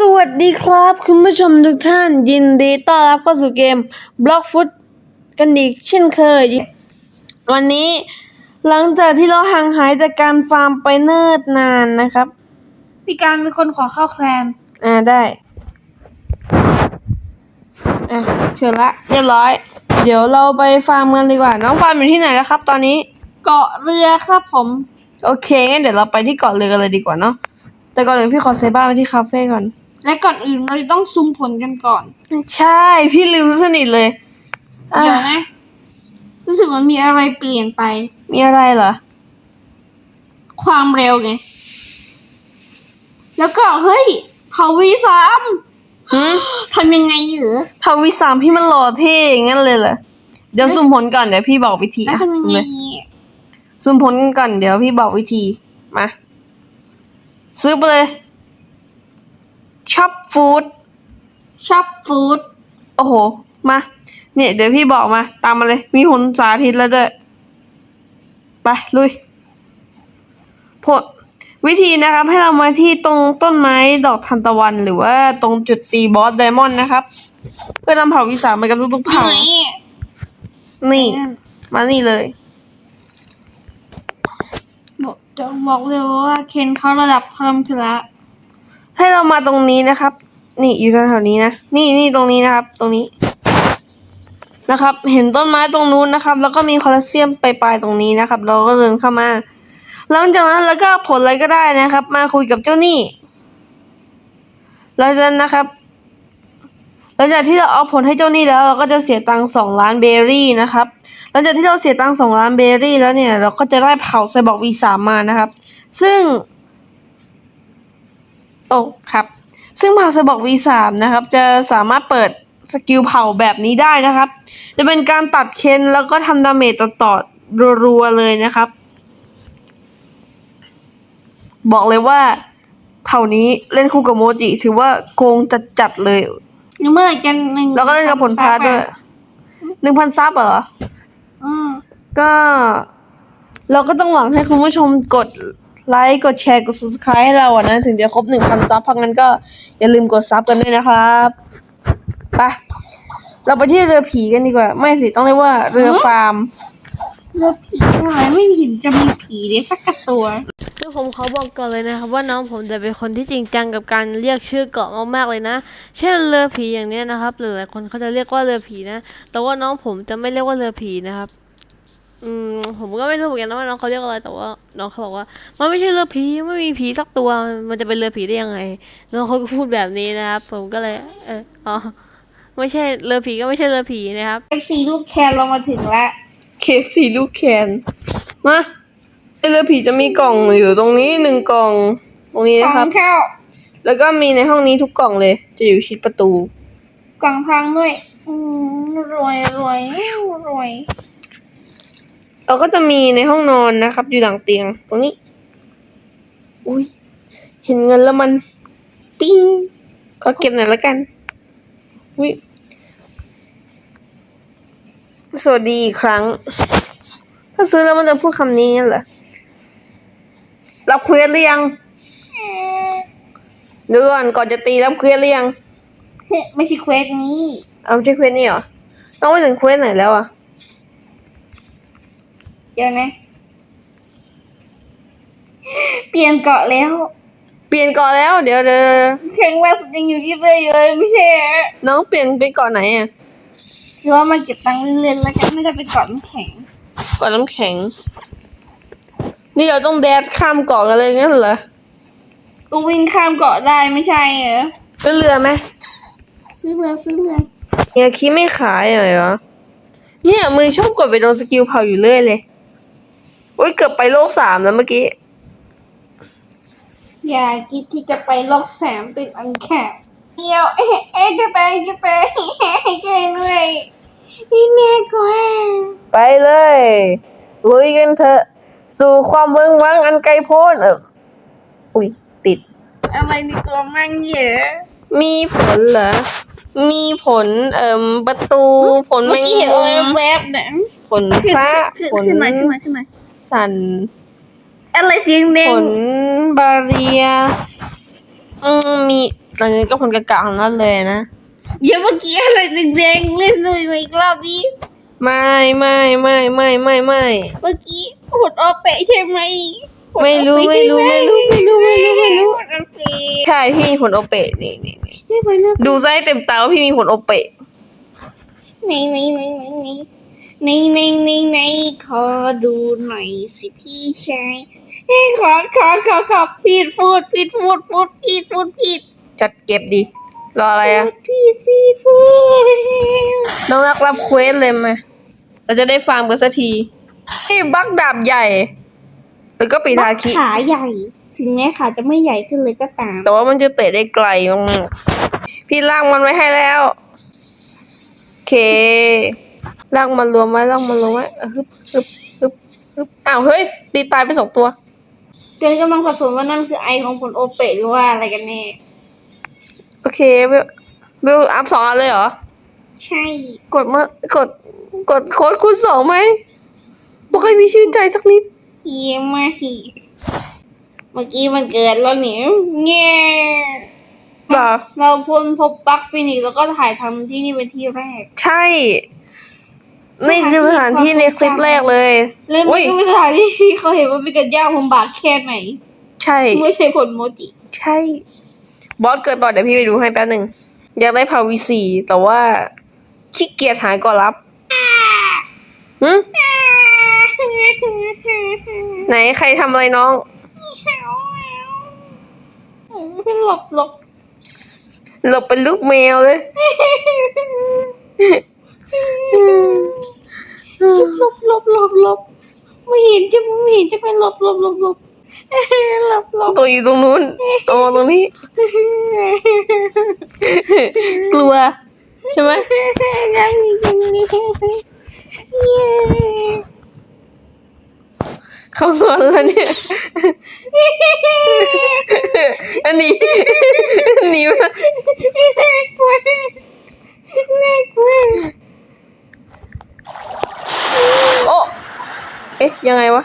สวัสดีครับ คุณผู้ชมทุกท่านยินดีต้อนรับเข้าสู่เกม Block Foot กันอีกเช่นเคย วันนี้หลังจากที่เราห่างหายจากการฟาร์มไปเนิ่นนานนะครับ พี่การเป็นคนขอเข้าแคลน อ่าได้อะเชิญละเรียบร้อย เดี๋ยวเราไปฟาร์มกันดีกว่า น้องฟาร์มอยู่ที่ไหนแล้วครับ ตอนนี้ เกาะเรือครับผม โอเคงั้นเดี๋ยวเราไปที่เกาะเรือกันเลยดีกว่าเนาะแต่ก่อนอื่นพี่ขอเซฟบ้านไปที่คาเฟ่ก่อน และก่อนอื่นเราจะต้องซุมผลกันก่อน ใช่ พี่ลืมสนิทเลยอะเดี๋ยวนะ รู้สึกมันมีอะไรเปลี่ยนไป มีอะไรเหรอ ความเร็วไง แล้วก็เฮ้ยเผาวีสามหืมทำยังไงอยู่พาวิสามพี่มันหล่อเท่อย่างนั้นเลยเหรอ เดี๋ยวสุ่มผลก่อนเดี๋ยวพี่บอกวิธีแล้วอะทำยัสุ่งมไงเลยสุ่มผลก่อนเดี๋ยวพี่บอกวิธี มา ซื้อไปเลย ช็อปฟู้ดชอบฟู้ดโอ้โห มา เนี่ย เดี๋ยวพี่บอกมา ตามมาเลย มีหนสาธิตแล้วด้วย ไป ลุยผลวิธีนะครับ ให้เรามาที่ตรงต้นไม้ดอกทานตะวัน หรือว่าตรงจุดตีบอสไดมอนด์นะครับ เพื่อนำเผาวิสามากับทุกๆไหนเผ่านี่ มานี่เลย บอกจะบอกเลยว่าเคนเขาระดับเพิ่มขึ้นละ ให้เรามาตรงนี้นะครับ นี่อยู่แถวๆนี้นะ นี่นี่ตรงนี้นะครับ ตรงนี้ นะครับ เห็นต้นไม้ตรงนู้นนะครับ แล้วก็มีคอลเซียมปลายตรงนี้นะครับ เราก็เดินเข้ามา หลังจากนั้นแล้วก็ผลอะไรก็ได้นะครับ มาคุยกับเจ้าหนี้หลังจากนั้นนะครับหลังจากที่เราเอาผลให้เจ้าหนี้แล้วเราก็จะเสียตังค์สองล้านเบอร์รี่นะครับหลังจากที่เราเสียตังค์สองล้านเบอร์รี่แล้วเนี่ยเราก็จะได้เผาไซบอร์กวีสามมานะครับ ซึ่ง โอ้ครับ ซึ่งเผาไซบอร์ก V3 นะครับ จะสามารถเปิดสกิลเผาแบบนี้ได้นะครับ จะเป็นการตัดเคนแล้วก็ทำดาเมจต่อๆรัวๆเลยนะครับ บอกเลยว่าเผ่านี้เล่นคู่กับโมจิ ถือว่าโกงจัดๆเลยยังเมื่อไหร่กันหนึ่งแล้วก็เล่นกับผลพาร์ทด้วยหนึ่งพันซับเหรอ อืม ก็เราก็ต้องหวังให้คุณผู้ชมกด ไลค์กดแชร์กด subscribe ให้เราอะนะถึงจะครบหนึ่งพันซับเพราะงั้นก็อย่าลืมกดซับกันด้วยนะครับไปเราไปที่เรือผีกันดีกว่า ไม่สิต้องเรียกว่าเรือฟาร์มเรือผีอะไรไม่เห็นจะมีผีเลยสักกระตัวคือผมขอบอกก่อนเลยนะครับว่าน้องผมจะเป็นคนที่จริงจังกับการเรียกชื่อเกาะมากๆเลยนะ เช่นเรือผีอย่างเนี้ยนะครับหลายๆคนเขาจะเรียกว่าเรือผีนะ แต่ว่าน้องผมจะไม่เรียกว่าเรือผีนะครับ อืมผมก็ไม่รู้เหมือนกันนะว่าน้องเขาเรียกอะไรแต่ว่า น้องเขาบอกว่า มันไม่ใช่เรือผีไม่มีผีสักตัว มันจะเป็นเรือผีได้ยังไง น้องเขาก็พูดแบบนี้นะครับ ผมก็เลย เอออ๋อไม่ใช่เรือผีก็ไม่ใช่เรือผีนะครับ FC ลูกแคนเรามาถึงแล้วเคสีลูกแคนมาไอเรือผีจะมีกล่องอยู่ตรงนี้หนึ่งกล่อง ตรงนี้กล่นะองครับข้าวแล้วก็มีในห้องนี้ทุกกล่องเลย จะอยู่ชิดประตู กล่องพังด้วยอืมรวยรวยรวย เราก็จะมีในห้องนอนนะครับ อยู่หลังเตียงตรงนี้ อุ้ยเห็นเงินแล้วมัน ปิ้งขอเก็บหน่อยละกัน อุ้ยสวัสดีอีกครั้ง ถ้าซื้อแล้วมันจะพูดคำนี้งั้นเหรอรับเควสหรือยังเดี๋ยวก่อนก่อนจะตีรับเควสหรือยังเฮ้ยไม่ใช่เควสนี้ เอาไม่ใช่เควสนี่เหรอ ต้องไปถึงเควสไหนแล้วอะ เดี๋ยวนะ เปลี่ยนเกาะแล้ว เปลี่ยนเกาะแล้ว เดี๋ยวเดี๋ยวเดี๋ยวแข็งล่าสุดยังอยู่ที่เรืออยู่เลยไม่ใช่เหรอน้องเปลี่ยนไปเกาะไหนอะคือว่ามาเก็บตังค์เล่นๆแล้วกันไม่ได้ไปเกาะน้ำแข็งเกาะน้ำแข็ง นี่เราต้องแดดข้ามเกาะกันเลยงั้นเหรอก็วิ่งข้ามเกาะได้ไม่ใช่เหรอซื้อเรือไหมซื้อเรือซื้อเรือเฮียคิดไม่ขายเหรอเนี่ยมือชอบกดไปโดนสกิลเผาอยู่เรื่อยเลยโอ้ยเกือบไปโลกสามแล้วเมื่อกี้ อย่าคิดที่จะไปโลกแสมติดอันแคบเดียวเอ๊ะเอ๊ะจะไปจะไปเอ๊ะเก่งเลยนี่แน่กว่าไปเลยลุยกันเถอะ สู่ความเวิงวังอันไกลโพ้นเอออุ้ยติด อะไรในตัวมั่งเยอะมีผลเหรอ มีผลเอ่มประตูผลแมเมื่องกี้เห็นมุอะไรมแวบเนี่ยผลพระขึ้นผล ขึ้นมาขึ้นมาขึ้นมา สัน อะไรสีแดผงลบาเรียอืมมีตอนนี้ก็คนกากๆทั้งนั้นเลยนะ อย่าเมื่อกี้อะไรแดงๆเล่นเลยอีกรอบนี้ไม่ไม่ไม่ไม่ไม่ไม่ เมื่อกี้หดออเปะใช่ไหมหดไม่รู้ออเปะไม่รู้ใช่ไม่รู้ไม่รู้ไม่รู้ไม่รู้ หดออเปะใช่พี่มีผลโอเปะนี่นี่นี่ไม่ไหวนะดูซะให้เต็มตาว่าพี่มีผลโอเปะ ไหนไหนไหนไหนไหน ไหนไหนไหนไหนขอดูหน่อยสิพี่ชายเฮ้ยขอขอขอขอผิดพูดผิดพูดพูดผิดพูดผิดจัดเก็บดิ รออะไรอะพูดผิดผิดพูดน้องรักรับเควสเลยไหมเราจะได้ฟังกันสักที นี่บักดาบใหญ่แล้วก็ปีทาคิ ขาใหญ่ ถึงแม้ขาจะไม่ใหญ่ขึ้นเลยก็ตาม แต่ว่ามันจะเตะได้ไกลมากๆพี่ลากมันไว้ให้แล้ว โอเค ลากมันรวมไว้ลากมันรวมไว้เออฮึบฮึบฮึบฮึบอ้าวเฮ้ยตีตายไปสองตัวจนกำลังสับสนว่านั่นคือไอของผลโอเปะหรือว่าอะไรกันแน่โอเคเบลเบลอัพสองอันเลยเหรอ ใช่ กดมากดกดโค้ดคูณสองไหมบอกให้มีชื่นใจสักนิด เยี่ยมมากทีเมื่อกี้มันเกิดแล้วเนี่ยเงี้ยเหรอเราพ้นพบปลั๊กฟินิกซ์แล้วก็ถ่ายทำที่นี่เป็นที่แรก ใช่ นี่คือสถานที่ในคลิปแรกเลยแล้วมัอุ้นยก็เป็นสถานที่ที่เขาเห็นว่าเป็นการยากลำบากแค่ไหน ใช่ ไม่ใช่ผลโมจิ ใช่ บอสเกิดบอกเดี๋ยวพี่ไปดูให้แป๊บหนึ่งอยากได้พาวีซีแต่ว่าขี้เกียจหาก่อนรับหืมไหนใครทำอะไรน้องหลบหลบหลบเป็นลูกแมวเลยห ลบลบลบลบไม่เห็นจะไม่เห็นจะเป็นหลบลบลบลบหลบหลบตัวอยู่ตรงนู้นโอ้ตรงนี้ กลัว ใช่ไหมยังมียังมีเย้เขางอนแล้วเนี่ยอันนี้หนีมาน่ากลัวน่ากลัว โอ้เอ๊ะ ยังไงวะ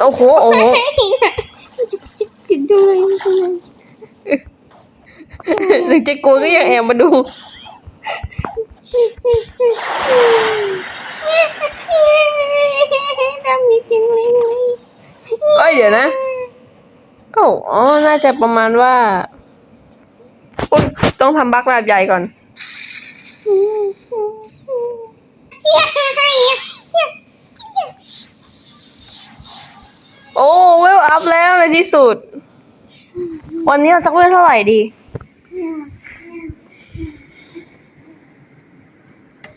โอ้โหโอ้โหกินด้วยกินด้วยหรือจะกลัวก็ยังแอบมาดูทำมีจริงเลยเอ้ยเดี๋ยวนะโอ้อ๋อ น่าจะประมาณว่า อุ้ยต้องทำบักแบบใหญ่ก่อน ที่สุด วันนี้เอาสักเวลเท่าไหร่ดี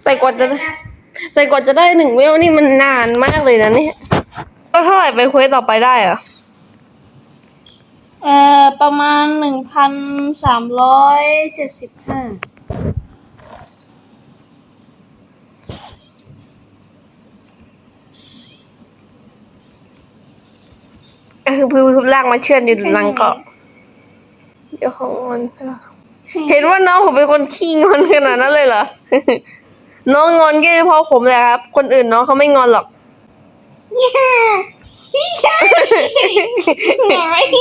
แต่กว่าจะแต่กว่าจะได้หนึ่งเวลนี่มันนานมากเลยนะเนี่ยก็เท่าไหร่เป็นเควสต่อไปได้เหรอเอ่อประมาณหนึ่งพันสามร้อยเจ็ดสิบห้า ก็คือพื้นลากมาเชื่อนอยู่หลังเกาะเดี๋ยวของมันเห็นว่าน้องผมเป็นคนขี้งอนขนาดนั้นเลยเหรอ น้องงอนแค่เฉพาะผมแหละครับ คนอื่นน้องเขาไม่งอนหรอกพี่ชายหน่อยเ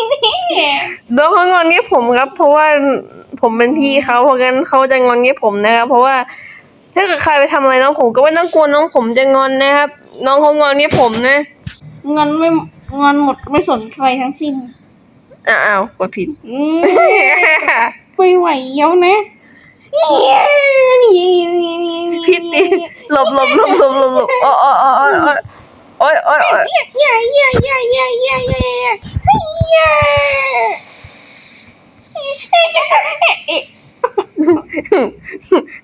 นี่ยน้องเขางอนแค่ผมครับ เพราะว่าผมเป็นพี่เขาเพราะงั้นเขาจะงอนแค่ผมนะครับ เพราะว่าถ้าเกิดใครไปทำอะไรน้องผมก็ไม่ต้องกลัวน้องผมจะงอนนะครับ น้องเขางอนแค่ผมนะงอนไม่ งอนหมดไม่สนใครทั้งสิ้นอ้าวกดผิดไปไหวเย้วนะพิดตีหลบหลบหลบหลบหลบหลบโอ้โอ้โอ้โอ้ยโอ้ยโอ้ยเย้เย้เย้เย้เย้เย้เย้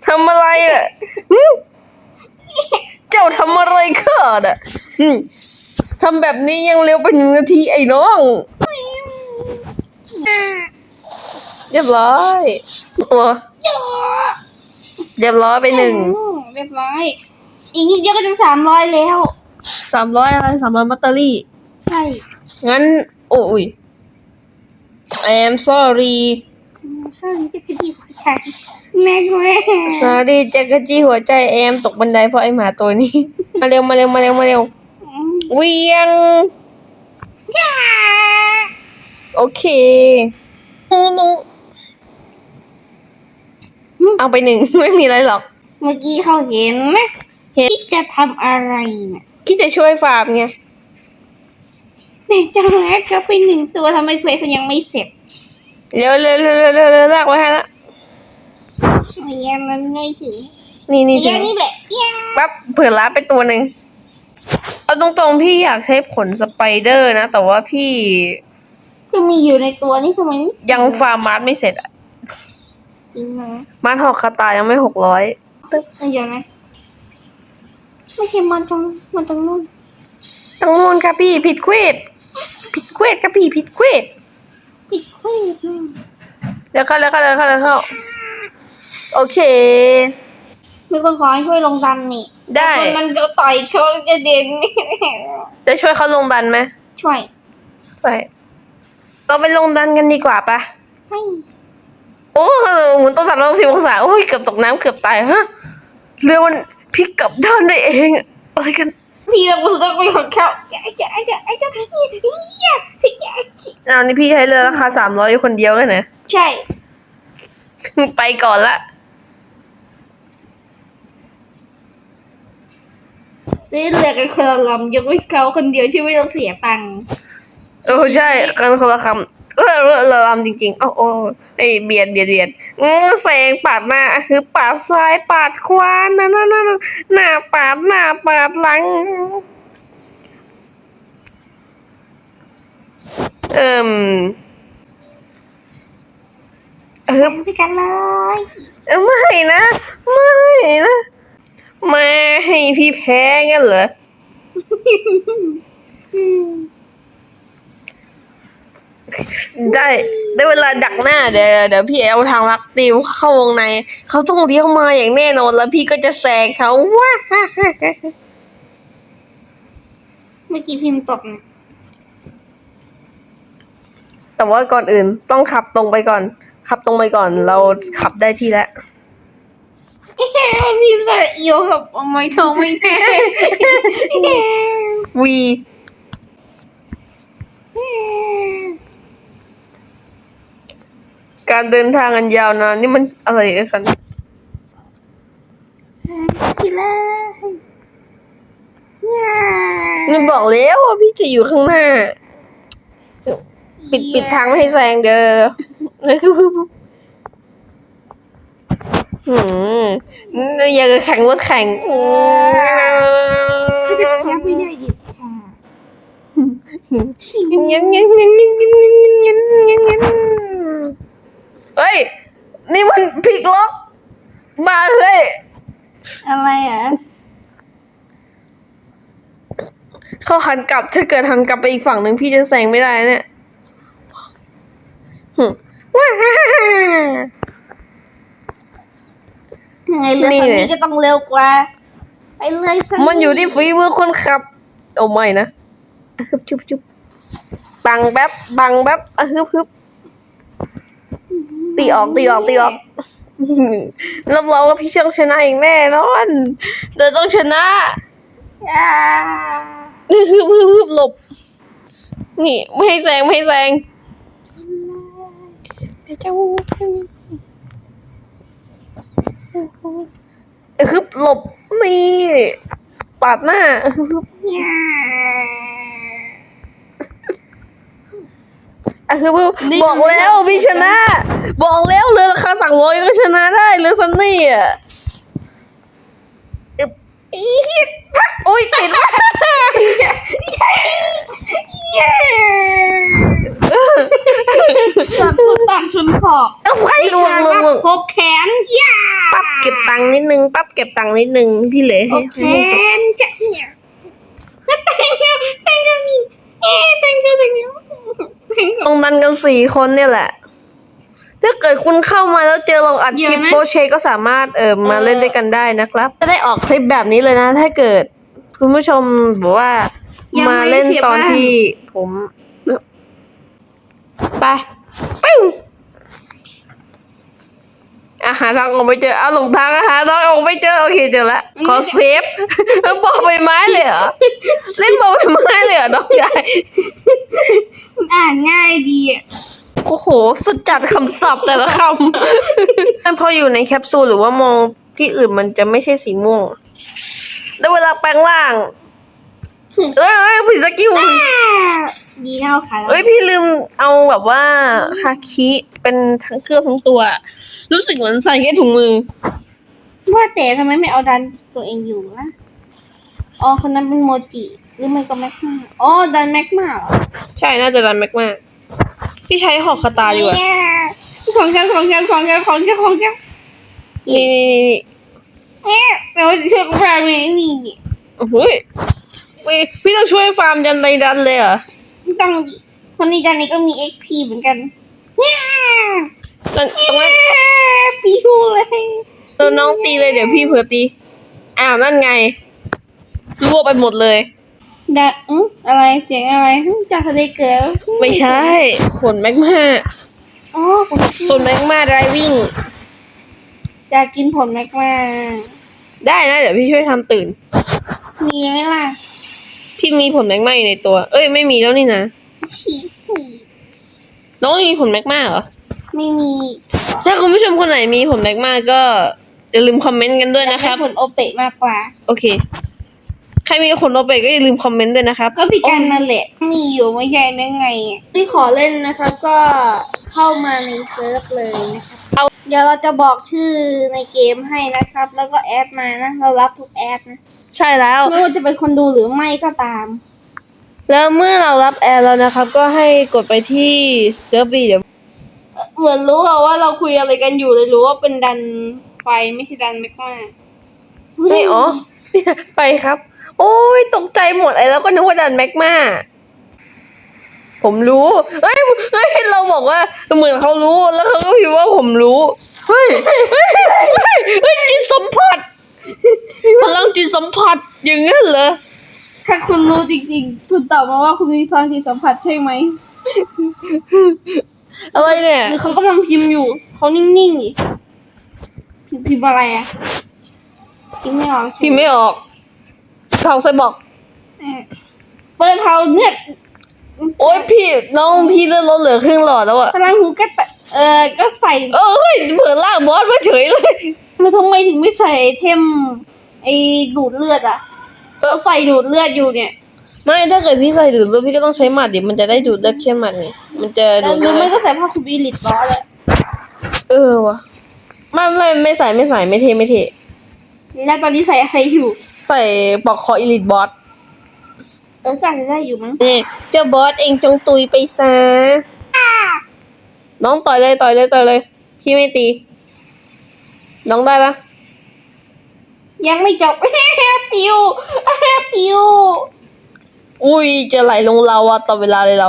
ทำอะไรอะ เจ้าทำอะไรข้าอะ ทำแบบนี้ยังเร็วไปหนึ่งนาทีไอ้น้อง เรียบร้อย ตัว เรียบร้อยไปหนึ่งเรียบร้อย อีกนิดเดียวก็จะสามร้อยแล้ว สามร้อยอะไรสามร้อยมัตเตอรี่ ใช่ งั้น โอ้ย I am sorry สร้างนี้จะคือที่หัวใจแม่กูแม่ sorry จักรจี้หัวใจแอมตกบันไดเพราะไอหมาตัวนี้ มาเร็วมาเร็วมาเร็วมาเร็ว เวียง โอเคนูนูเอาไปหนึ่ง ไม่มีอะไรหรอก เมื่อกี้เขาเห็นนะเห็นที่จะทำอะไรน่ะคิดจะช่วยฟาร์มไงแต่จังหวะเขาไปหนึ่งตัวทำไมเควสเขายังไม่เสร็จเร็วเร็วเร็วเร็วเร็วเร็วลากไว้ให้ละยังมันไม่ถึงนี่นี่เดี๋ยวนี่แหละเดี๋ยวปั๊บเผื่อละไปตัวหนึ่ง เอาตรงๆพี่อยากใช้ผลสไปเดอร์นะ แต่ว่าพี่ก็มีอยู่ในตัวนี่ทำไมไม่ยังฟาร์มมาร์ทไม่เสร็จอะจริงนะมาร์ทหอกคาตายังไม่หกร้อยเดี๋ยวนะไม่ใช่มันตรงมันตรงนู้นตรงนู้นค่ะพี่ผิดเควสผิดเควสค่ะพี่ผิดเควสปิดเควสนะ เดี๋ยวเข้าแล้วเข้าแล้วเข้าแล้วเข้าโอเค มีคนขอให้ช่วยลงดันนี่ได้แต่คนนั้นจะต่อยเขาจะเด่นจะช่วยเขาลงดันไหมช่วยไปเราไปลงดันกันดีกว่าปะให้โอ้โหหมุนตัวสามร้อยสิบองศาโอ้ยเกือบตกน้ำเกือบตายฮะเรือมันพลิกกลับด้านได้เองอะไรกันพี่เราบุษต้องไปของเขาจะจะจะจะจะเฮียเฮียอ้าวนี่พี่ใช้เรือราคาสามร้อยคนเดียวกันนะใช่ ไปก่อนละ ซื้อเรือกันคนละลำยกเว้นเขาคนเดียวที่ไม่ต้องเสียตังค์เออใช่กันคนละคำเออเรือเรือลำจริงๆโอ้โอ้ไอเบียดเบียดเบียดอื้อแซงปาดหน้าคือปาดซ้ายปาดขวานั่นนั่นนั่นหน้าปาดหน้าปาดหลัง เอิ่มเออไปกันเลยเออไม่นะ ไม่นะ มาให้พี่แพ้งั้นเหรอ ได้ได้เวลาดักหน้าเดี๋ยวเดี๋ยวพี่เอาทางลักติวเข้าวงใน เขาต้องเลี้ยวมาอย่างแน่นอนแล้วพี่ก็จะแซงเขาว้าเมื่อกี้พิมพ์ตกนะแต่ว่าก่อนอื่นต้องขับตรงไปก่อน ขับตรงไปก่อนเราขับได้ที่แล้ว พิมพ์ใส่เอียวกับไม่ทองไม่แน่วีการเดินทางอันยาวนานนี่มันอะไรกันพี่เลยย่านี่บอกแล้วว่าพี่จะอยู่ข้างหน้า ปิดปิดทางไม่ให้แซงเด้อ หืมอยากจะแข่งรถแข่งอืเขาจะแพ้ไม่ได้หยิบค่ะมยันยันยันยันยันยันยันยันยันเฮ้ย นี่มันพลิกล็อกมาเลยอะไรอะเขาหันกลับถ้าเกิดหันกลับไปอีกฝั่งหนึ่งพี่จะแซงไม่ได้เนี่ยหึว้า ยังไงเรือนี่คันไง นี้ก็ต้องเร็วกว่าไปเลยสักมันอยู่ที่ฝีมือคนขับ โอ้ไม่นะอะฮึบชุบชุบบังแป๊บบังแป๊บอะฮึบฮึบตีออกตีออกตีออกรับรองว่าพี่ต้องชนะอย่างแน่นอนเดี๋ยวต้องชนะอ่าฮึบฮึบฮึบฮึบหลบ นี่ ไม่ให้แซงไม่ให้แซงเดี๋ยวจะเออ ฮึบหลบนี่ปาดหน้าฮึบฮึบย่าอะคือบอกแล้วพี่ชนะ บอกแล้วเรือราคาสั่งร้อยก็ชนะได้เรือซันนี่อะอึบอีด อุ้ยติดเย้ต่างคนต่างชนขอบเอาไฟลวงลวงลวงพกแขนย่าปั๊บเก็บตังค์นิดนึงปั๊บเก็บตังค์นิดนึงพี่เหลยพกแขนจะเนี่ยแต่งเดียวแต่งเดียวนี่เอ๊ะแต่งเดียวแต่งเดียวแต่งเดียว ลงดันกันสี่คนเนี่ยแหละ ถ้าเกิดคุณเข้ามาแล้วเจอเราอัดคลิปเดี๋ยวนะ โปเชก็สามารถเออมาเออเล่นด้วยกันได้นะครับ จะได้ออกคลิปแบบนี้เลยนะ ถ้าเกิด คุณผู้ชมบอกว่ายังมาไม่เล่นเสียตอนบ้างที่ผมไปปิ้วอะหาทางออกไม่เจอเอาหลงทางอะหาทางออกไม่เจอโอเคเจอละขอเซฟแล้วบอกใบไม้เลยเหรอเล่นบอกใบไม้เลยเหรอน้องชายมันอ่านง่ายดีอะโอ้โห สุดจัดคำศัพท์แต่ละคำ พออยู่ในแคปซูลหรือว่ามองที่อื่นมันจะไม่ใช่สีม่วง แล้วเวลาแปลงร่าง เอ้ยเอ้ยผิดสกิลดีนะเอาขาแล้วเอ้ยพี่ลืมเอาแบบว่าฮาคิเป็นทั้งเครื่องทั้งตัว รู้สึกเหมือนใส่แค่ถุงมือ ว่าแต่ทำไมไม่เอาดันตัวเองอยู่ล่ะอ๋อคนนั้นเป็นโมจิหรือไม่ก็แม็กมาอ๋อดันแม็กมาเหรอใช่น่าจะรันแม็กมากพี่ใช้หอกคาตาดีกว่าเนี่ยของแกของแกของแกของแกของแกนี่นี่นี่นี่ เอ๊ะเราจะช่วยกูพาไปนี่นี่โอ้โหยพี่พี่ต้องช่วยฟาร์มยันในดันเลยเหรอไม่ต้องดิคนนี้ดันนี้ก็มี XP เหมือนกันเนี่ยนั่นตรงนั้นปิวเลยเออน้องตีเลยเดี๋ยวพี่เผื่อตี อ้าวนั่นไงรั่วไปหมดเลย ดะอืมอะไรเสียงอะไรหึจากทะเลเกิดไม่ใช่ผลแมกมาอ๋อผมผลแมกมาไดรวิ่ง อยากกินผลแม็กมาได้นะ เดี๋ยวพี่ช่วยทำตื่น มีไหมล่ะพี่มีผลแมกมาอยู่ในตัว เอ้ยไม่มีแล้วนี่นะฉีกผีน้องมีผลแมกมาเหรอ ไม่มีถ้าคุณผู้ชมคนไหนมีผลแมกมาก็อย่าลืมคอมเมนต์กันด้วยนะครับผลโอเปะมากกว่า โอเค ใครมีผลโอเปกก็อย่าลืมคอมเมนต์ด้วยนะครับ ก็พี่กันนั่นแหละมีอยู่ไม่ใช่ได้ไงที่ขอเล่นนะครับก็ เข้ามาในเซิร์ฟเลยนะครับเอาเดี๋ยวเราจะบอกชื่อในเกมให้นะครับ แล้วก็แอดมานะ เรารับทุกแอดนะใช่แล้ว ไม่ว่าจะเป็นคนดูหรือไม่ก็ตาม แล้วเมื่อเรารับแอร์แล้วนะครับ ก็ให้กดไปที่เจอบีเดี๋ยวเหมือนรู้อะว่าเราคุยอะไรกันอยู่เลยรู้ว่าเป็นดันไฟไม่ใช่ดันแมกมานี่อ๋อไปครับ โอ้ยตกใจหมดไอ้แล้วก็นึกว่าดันแมกมา ผมรู้เฮ้ยเฮ้ยเราบอกว่าเหมือนเขารู้แล้วเขาก็พิมพ์ว่าผมรู้เฮ้ยเฮ้ยเฮ้ยเฮ้ยเฮ้ยจิตสัมผัสพลังจิตสัมผัสอย่างนั้นเหรอถ้าคุณรู้จริงๆ คุณตอบมาว่าคุณมีพลังจิตสัมผัสใช่ไหมอะไรเนี่ยหรือเขากำลังพิมพ์อยู่เขานิ่งๆดิพิมพ์พิมพ์อะไรอะพิมพ์ไม่ออกใช่พิมพ์ไม่ออกเขาใส่บอกเออเปิดเท้าเงือด โอ้ยพี่น้องพี่เลื่อนรถเหลือครึ่งหลอดแล้วอะพลังหูก็แตะเออก็ใส่เออเฮ้ยเผื่อลากบอสมาเฉยเลยมันทำไมถึงไม่ใส่ไอเทมไอ้ดูดเลือดอะก็ใส่ดูดเลือดอยู่เนี่ย ไม่ถ้าเกิดพี่ใส่ดูดเลือดพี่ก็ต้องใช้หมัดดิมันจะได้ดูดเลือดแค่หมัดไงมันจะแล้ดูวดหรืเลืออไม่ดก็ใส่ผ้าคลุมอีลิตบอสเลยเออวะไม่ไม่ไม่ใส่ไม่ใส่ไม่เทไม่เทแล้วตอนนี้ใส่อะไรอยู่ ใส่ปลอกคออีลิทบอส เออก็อาจจะได้อยู่มั้งนี่เจ้าบอสเองจงตุยไปซะน้องต่อยเลยต่อยเลยต่อยเลย พี่ไม่ตี น้องได้ปะยังไม่จบ ปิวปิวอุ้ยจะไหลลงเราอะต่อเวลาเลยเรา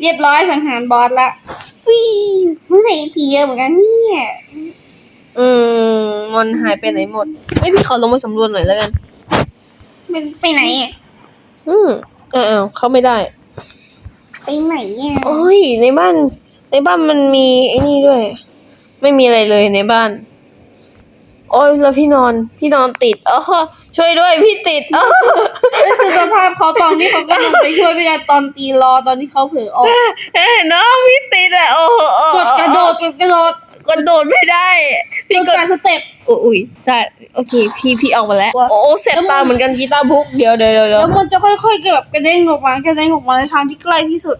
เรียบร้อยสังหารบอสละฟิวเมื่อไหร่ผีเยอะเหมือนกันเนี่ยอืมมันหายไปไหนหมดเฮ้ยพี่ขอลงมาสำรวจหน่อยแล้วกัน มันไปไหนอะ อืมอ้าวเข้าไม่ได้ไปไหนอะโอ้ย ในบ้าน ในบ้านมันมีไอ้นี่ด้วย ไม่มีอะไรเลยในบ้าน โอ้ยแล้วพี่นอน พี่นอนติดอ๋อช่วยด้วย พี่ติดอ๋อนั่นคือสภาพเขาตอนที่เขากำลังไปช่วยพี่ดาตอนตีรอตอนที่เขาเผลอออกเอ้ยน้องพี่ติดอะโอ้โหโอ้โห กดกระโดดกดกระโดด กดโดดไม่ได้ พี่พี่กกดดสเต็ปโอ้ยได้โอเค พี่พี่ออกมาแล้ว โอ้เสบตาเหมือนกันกีตาร์บุ๊กเดี๋ยวเดี๋ยวเดี๋ยวเดี๋ยวแล้วมันจะค่อยๆแบบกระเด้งออกมากระเด้งออกมาในทางที่ใกล้ที่สุด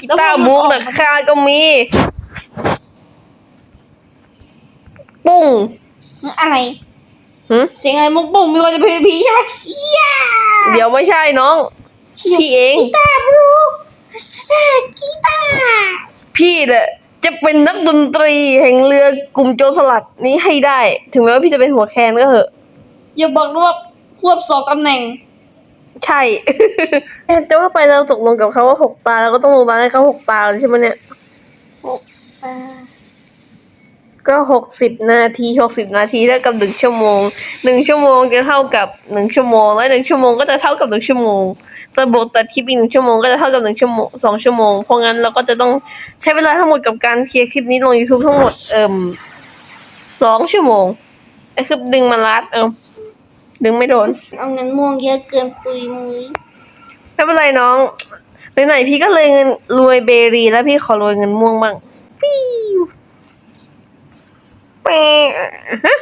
กีตาร์บุ๊กนะคาก็มี ปุ้งอะไรหึเสียงอะไรมุกบุ้งมีคนจะพีพีใช่ไหมย่าเดี๋ยวไม่ใช่น้อง พี่เอง กีตาร์บลูกีตาร์พี่เนี่ย จะเป็นนักดนตรีแห่งเรือกลุ่มโจรสลัดนี้ให้ได้ ถึงแม้ว่าพี่จะเป็นหัวแคนก็เถอะ อย่าบอกนะว่าควบสองตำแหน่ง ใช่ จะว่าไปเราตกลงกับเขาว่าหกตาแล้วก็ต้องลงตาให้เขาหกตาเลยใช่ไหมเนี่ยก็ หกสิบนาทีหกสิบนาทีเท่ากับหนึ่งชั่วโมงหนึ่งชั่วโมงจะเท่ากับหนึ่งชั่วโมง และหนึ่งชั่วโมงก็จะเท่ากับหนึ่งชั่วโมงแต่บวกตัดคลิปอีกหนึ่งชั่วโมงก็จะเท่ากับหนึ่งชั่วโมงสองชั่วโมง เพราะงั้นเราก็จะต้องใช้เวลาทั้งหมดกับการเคลียร์คลิปนี้ลง YouTube ทั้งหมดเอิ่มสองชั่วโมงไอ้คือดึงมารัดเออดึงไม่โดน เอาเงินม่วงเยอะเกินปุยมุยไม่เป็นไรน้องไหนๆพี่ก็เลยเงินรวยเบรีแล้วพี่ขอรวยเงินม่วงบ้างฟิว แปะฮะ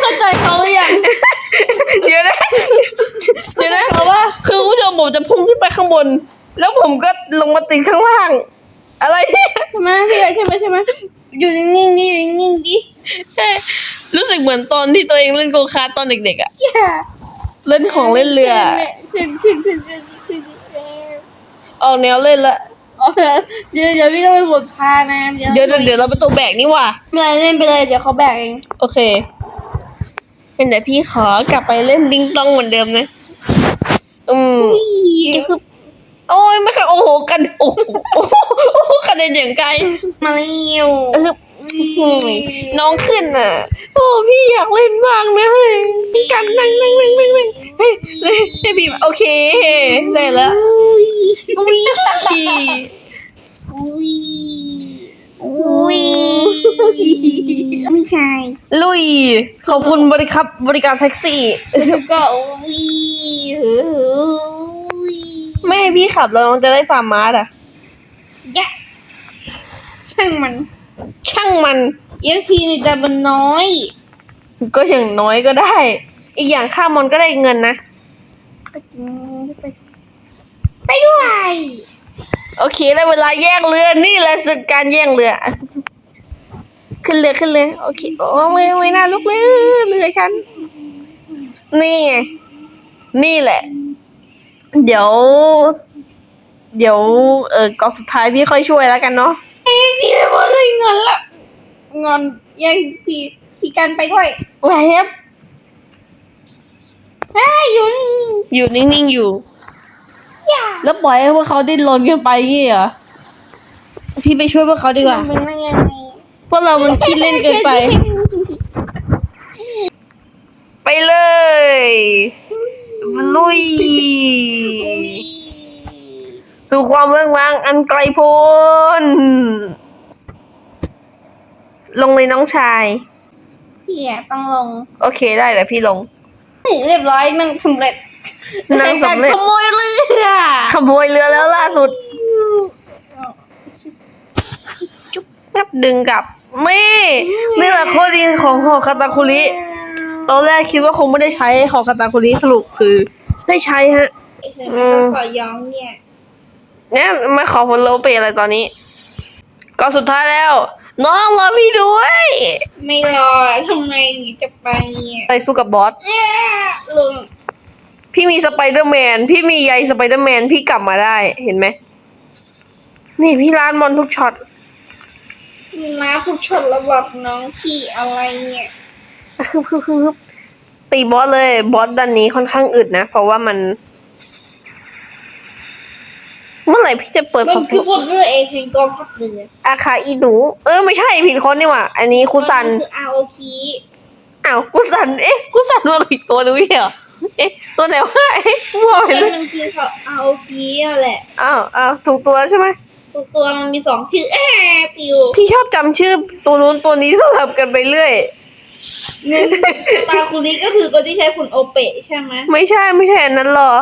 เข้าใจเขาหรือยังเดี๋ยวนะเดี๋ยวนะเพราะว่า คือคุณผู้ชมผมจะพุ่งขึ้นไปข้างบน แล้วผมก็ลงมาติดข้างล่าง อะไรเนี่ยใช่ไหมพี่ใช่ไหมใช่ไหมอยู่นิ่งๆดิอยู่นิ่งๆดิใช่รู้สึกเหมือนตอนที่ตัวเองเล่นโกคาร์ทตอนเด็กๆอะอย่าเล่นของเล่นเรือขึ้นขึ้นขึ้นขึ้นขึ้นขึ้นออกแนวเล่นละอ๋อ เดี๋ยวเดี๋ยวพี่ก็ไปบดพานะเดี๋ยวเดี๋ยวเดี๋ยวเราเป็นตัวแบกนี่หว่าไม่เป็นไรเล่นไปเลยเดี๋ยวเขาแบกเองโอเค เป็นแต่พี่ขอกลับไปเล่นดิงตองเหมือนเดิมนะ อืมคือโอ้ยไม่ค่ะโอ้โหกันโอ้โหโอ้โหโอ้โหกระเด็นอย่างไกลมาเร็วเออ น้องขึ้นอะ โอ้พี่อยากเล่นบ้างนะเฮ้ยกันนั่งนั่งนั่งนั่งนั่งเฮ้ยเฮ้ยให้พี่มาโอเคได้แล้ววิอุ้ยอุ้ยไม่ใช่ลุย ขอบคุณบริครับบริการแท็กซี่แล้วก็อุ้ยอุ้ยไม่ให้พี่ขับแล้วน้องจะได้ฟาร์มมาร์ทอะยะช่างมัน ช่างมันเอฟพีนี่แต่มันน้อย ก็อย่างน้อยก็ได้ อีกอย่างค่ามอนก็ได้เงินนะ ไปด้วยโอเคได้เวลาแย่งเรือนี่แหละศึกการแย่งเรือ ขึ้นเรือขึ้นเลยโอเคโอ้ไม่ไม่น่าลุกเลยเรือฉัน นี่ไงนี่แหละ เดี๋ยว เดี๋ยวเออกองสุดท้ายพี่ค่อยช่วยแล้วกันเนาะ เอ้ยพี่ไปหมดเลยงอนละงอนแย่งพี่พี่กันไปด้วยแหวบเฮ้ยอยู่นี่อยู่นิ่งๆอยู่อย่าแล้วปล่อยให้พวกเขาดิ้นรนกันไปงี้เหรอพี่ไปช่วยพวกเขาดีกว่า มันเป็นยังไงพวกเรามันคิดเล่นเกินไป ไปเลย ลุย สู่ความเมืองวาง อันไกลโพ้น ลงเลยน้องชาย พี่อะต้องลงโอเคได้แล้วพี่ลงเรียบร้อยนั่งสำเร็จนั่งสำเร็จขโมยเรือขโมยเรือแล้วล่าสุดงับดึงกลับนี่นี่แหละข้อดีของหอคาตาคุริตอนแรกคิดว่าคงไม่ได้ใช้หอคาตาคุริสรุปคือ ได้ใช้ฮะอืมขอย้อมเนี่ย เนี่ยไม่ขอผลโลเปอะไรตอนนี้ ก็สุดท้ายแล้ว น้องรอพี่ด้วย ไม่รอทำไมจะไปเนี่ยไปสู้กับบอสเอ้ยลงพี่มีสไปเดอร์แมน พี่มีใยสไปเดอร์แมน พี่กลับมาได้ เห็นไหม นี่พี่ร้านมอนทุกช็อตน้าทุกชนระบบน้องพี่อะไรเนี่ยคือคือคือคือตีบอสเลย บอสดันนี้ค่อนข้างอึดนะ เพราะว่ามัน เมื่อไหร่พี่จะเปิดมันพอคือพวกเรือเองเป็นกองทัพเรืออาคาอีหนู เออไม่ใช่ผิดคนนี่หว่า อันนี้คุซันคือ ROP อ้าวคุซัน เอ๊ะคุซันมาอีกตัวนึงไม่ใช่เหรอเอ๊ะตัวไหนวะเอ๊ะมั่วไปใช่เลยมันคือเขา ROP นั่นแหละอ้าวอ้าวถูกตัวใช่ไหมตัวตัวมันมีสองชื่อแอบปิวพี่ชอบจำชื่อตัวนู้นตัวนี้สลับกันไปเรื่อยเงินตาคุริก็คือคนที่ใช้ฝุ่นโอเปะใช่ไหมไม่ใช่ไม่ใช่อันนั้นหรอ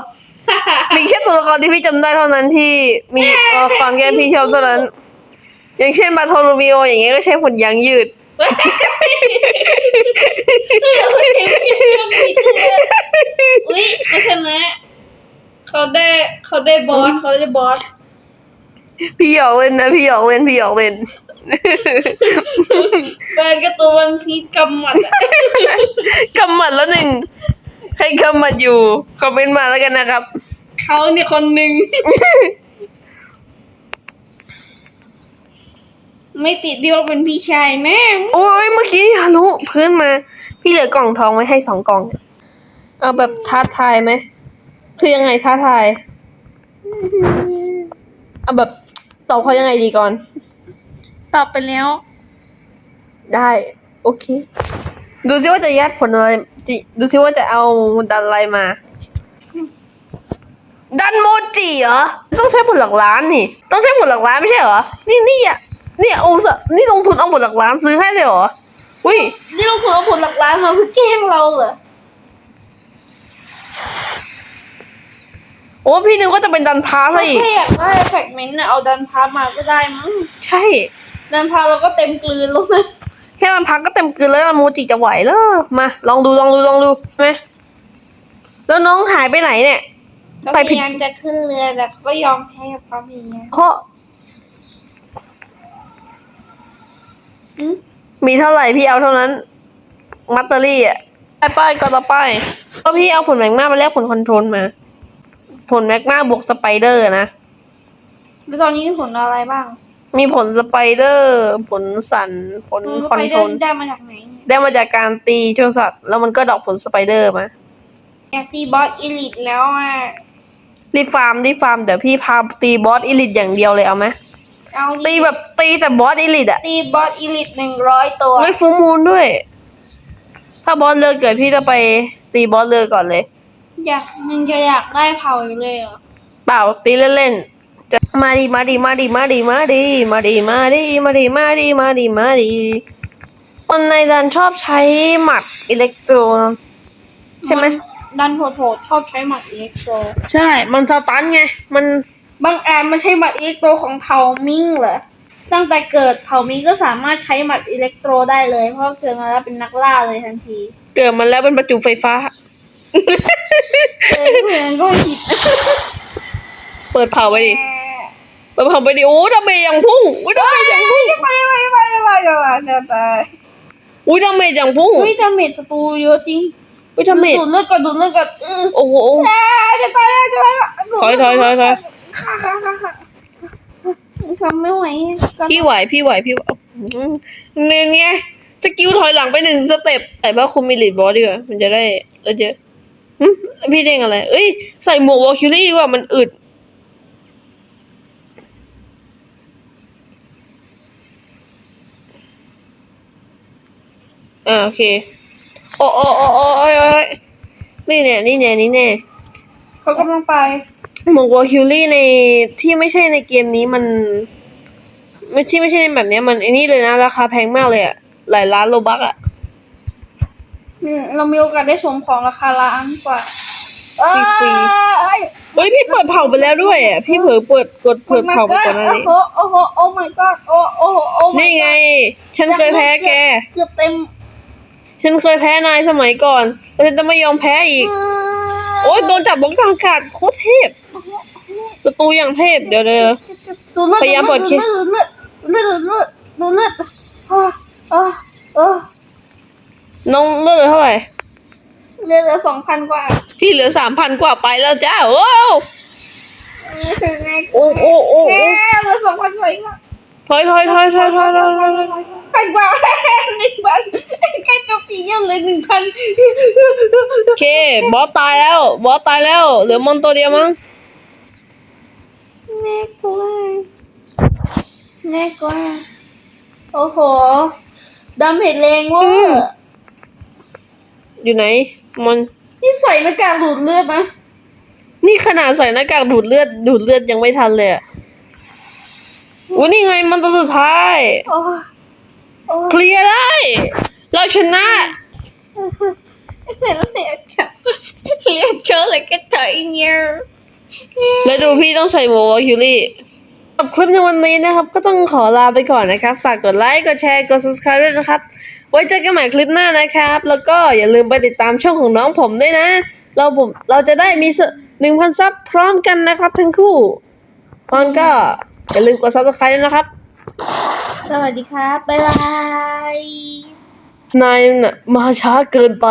มีแค่ตัวละครที่พี่จำได้เท่านั้นที่มีตัวละครแค่พี่ชอบเท่านั้น อย่างเช่นบาโทโรมิโออย่างเงี้ยก็ใช้ผลยางยืดอุ้ยเขาชนะเขาได้เขาได้บอสเขาได้บอสพี่หยอกเล่นนะพี่หยอกเล่นพี่หยอกเล่น แฟนก็ตัววันพีชกำหมัดอะ กำหมัดแล้วหนึ่ง ใครกำหมัดอยู่ คอมเมนต์มาแล้วกันนะครับ เขาเนี่ยคนหนึ่ง ไม่ติดที่ว่าเป็นพี่ชายแม่โอ้ยเมื่อกี้ฮารุพื้นมา พี่เหลือกล่องทองไว้ให้สองกล่อง เอาแบบท้าทายไหม คือยังไงท้าทาย เอาแบบตอบเขายังไงดีก่อน ตอบไปแล้ว ได้ โอเค ดูซิว่าจะยัดผลอะไรจิดูซิว่าจะเอาดันอะไรมา ดันโมจิเหรอ ต้องใช้ผลหลักล้านนี่ ต้องใช้ผลหลักล้านไม่ใช่เหรอ นี่นี่อะเนี่ยเอาสะนี่ลงทุนเอาหมดหลักล้านซื้อให้เลยเหรออุ้ยนี่เราควรเอาผลหลักล้านมาเพื่อแกล้งเราเหรอ โอ้พี่นึกว่าจะเป็นดันพาซะถ้าอีกแค่อยากได้แฟกเมนต์น่ะเอาดันพาร์ทมาก็ได้มั้ง ใช่ ดันพาร์ทเราก็เต็มกลืนแล้วนะ แค่ดันพักก็เต็มเกินแล้วโมจิจะไหวแล้วมาลองดูลองดูลองดูไหมแล้วน้องหายไปไหนเนี่ยก็ไปพผิดยายามจะขึ้นเรือแต่ก็ยอมแพ้กับความพยายามเพราะอืมมีเท่าไหร่พี่เอาเท่านั้น มัตเตอรี่อะไปไปก็ต่อไปก็พี่เอาผลแมกมาไปแลกผลคอนโทรลมา ผลแมกมาบวกสไปเดอร์นะแล้วตอนนี้ผลอะไรบ้าง มีผลสไปเดอร์ ผลสันผลคอนไปโทรเดิลนได้มาจากไหนเนี่ยได้มาจากการตีโจรสัตว์แล้วมันก็ดอกผลสไปเดอร์มาอยากตีบอสอีลิทแล้วอะรีบฟาร์มรีบฟาร์มเดี๋ยวพี่พาตีบอสอีลิทอย่างเดียวเลยเอาไหมเอาดิตีแบบตีแต่บอสอีลิทอะตีบอสอีลิทหนึ่งร้อยตัวไม่ฟูลมูลด้วย ถ้าบอสเลือกเกิดพี่จะไปตีบอสเลือกก่อนเลย อยากยังจะอยากได้เผาอยู่เลยเหรอเปล่าตีเล่นๆ จะมาดีมาดีมาดีมาดีมาดีมาดีมาดีมาดีมาดีมาดีมาดีคนในดันชอบใช้หมัดอิเล็กโทรใช่ไหมดันโหดๆชอบใช้หมัดอิเล็กโตรใช่ มันสตันไง มันบางอันมันใช้หมัดอิเล็กโตรของเผ่ามิงเหรอ ตั้งแต่เกิดเผ่ามิงก็สามารถใช้หมัดอิเล็กโตรได้เลย เพราะเกิดมาแล้วเป็นนักล่าเลยทันที เกิดมันแล้วเป็นประจุไฟฟ้าเออเพื่อนก็ผิด เปิดเผาไปดิ เปิดเผาไปดิโอ้ดาเมจอย่างพุ่งอุ้ยดาเมจอย่างพุ่งไปไปไปไปไปจะตายอุ้ยดาเมจอย่างพุ่งอุ้ยดาเมจศัตรูเยอะจริงอุ้ยดาเมจดูดเลือดก่อนดูดเลือดก่อนโอ้โหจะตายแล้วจะตายแล้วถอยถอยถอยถอยค่ะค่ะค่ะค่ะทำไม่ไหวพี่ไหวพี่ไหวพี่หนี่ยไงสกิลถอยหลังไปหนึ่งสเต็ปใส่ผ้าคุมมิลิทบอสดีกว่ามันจะได้เออเยอะพี่เด้งอะไร เอ้ยใส่หมวกวอลคิวรี่ดีกว่ามันอึด อ่าโอเค โอ้โอ้โอ้โอ้โอ้ยโอ้นี่เนี่ยนี่เนี่ยนี่เนี่ยเขากำลังไปหมวกวอลคิวรี่ในที่ไม่ใช่ในเกมนี้มันไม่ที่ไม่ใช่ในแบบเนี้ยมันไอ้นี่เลยนะราคาแพงมากเลยอะหลายล้านโลบักอะอืมเรามีโอกาสได้ชมของราคาล้านกว่าฟรีๆเอ้ยเฮ้ยพี่เปิดเผาไปแล้วด้วยอะพี่เผลอเปิดกดเปิดเผาไปก่อนหน้านี้โอ้โหโอ้โหโอ้ my god โอ้โอ้โหโอ้ my นี่ไง ฉันเคยแพ้แก เกือบเต็ม ฉันเคยแพ้นายสมัยก่อนแล้วฉันจะไม่ยอมแพ้อีก โอ๊ยโดนจับบล็อกกลางอากาศโคตรเทพศัตรูอย่างเทพเดี๋ยวเดี๋ยวดูเลือดพยายามเปิดดูคลิปเลือดดูเลือดดูเลือดดูเลือดอ่าอ่าอ่าน้องเลือดเท่าไหร่เลือดเหลือสองพันกว่า พี่เหลือสามพันกว่าไปแล้วจ้าโอ้วนี่คือไงโอ้โอ้โอ้แกโอ้เหลือสองพันกว่าอีกแล้ว ถอยถอยถอยถอยถอยถอยถอยถอยพันกว่าหนึ่งพันใกล้จบทีเดียวเลยหนึ่งพันโอเค บอสตายแล้ว บอสตายแล้ว เหลือมอนตัวเดียวมั้งแม่กลัวแม่กลัวโอ้โหดำเห็ดแรงเวอร์อยู่ไหน มอน นี่ใส่หน้ากากดูดเลือดนะ นี่ขนาดใส่หน้ากากดูดเลือด ดูดเลือดยังไม่ทันเลยอะ อุ้ยนี่ไงมันตัวสุดท้าย โอ้โอ้เคลียร์ได้ เราชนะเห็นเลือดกับเลือดเยอะเลยก็ถอยเงี้ยแล้วดูพี่ต้องใส่หมวกคิวรี่สำหรับคลิปในวันนี้นะครับ ก็ต้องขอลาไปก่อนนะครับ ฝากกดไลค์ กดแชร์ กด subscribe ด้วยนะครับ ไว้เจอกันใหม่คลิปหน้านะครับ แล้วก็อย่าลืมไปติดตามช่องของน้องผมด้วยนะ เราผมเราจะได้มีหนึ่งพันซับพร้อมกันนะครับ ทั้งคู่ตอนก็ อย่าลืมกด subscribe ด้วยนะครับ สวัสดีครับ บ๊ายบาย นายน่ะมาช้าเกินไป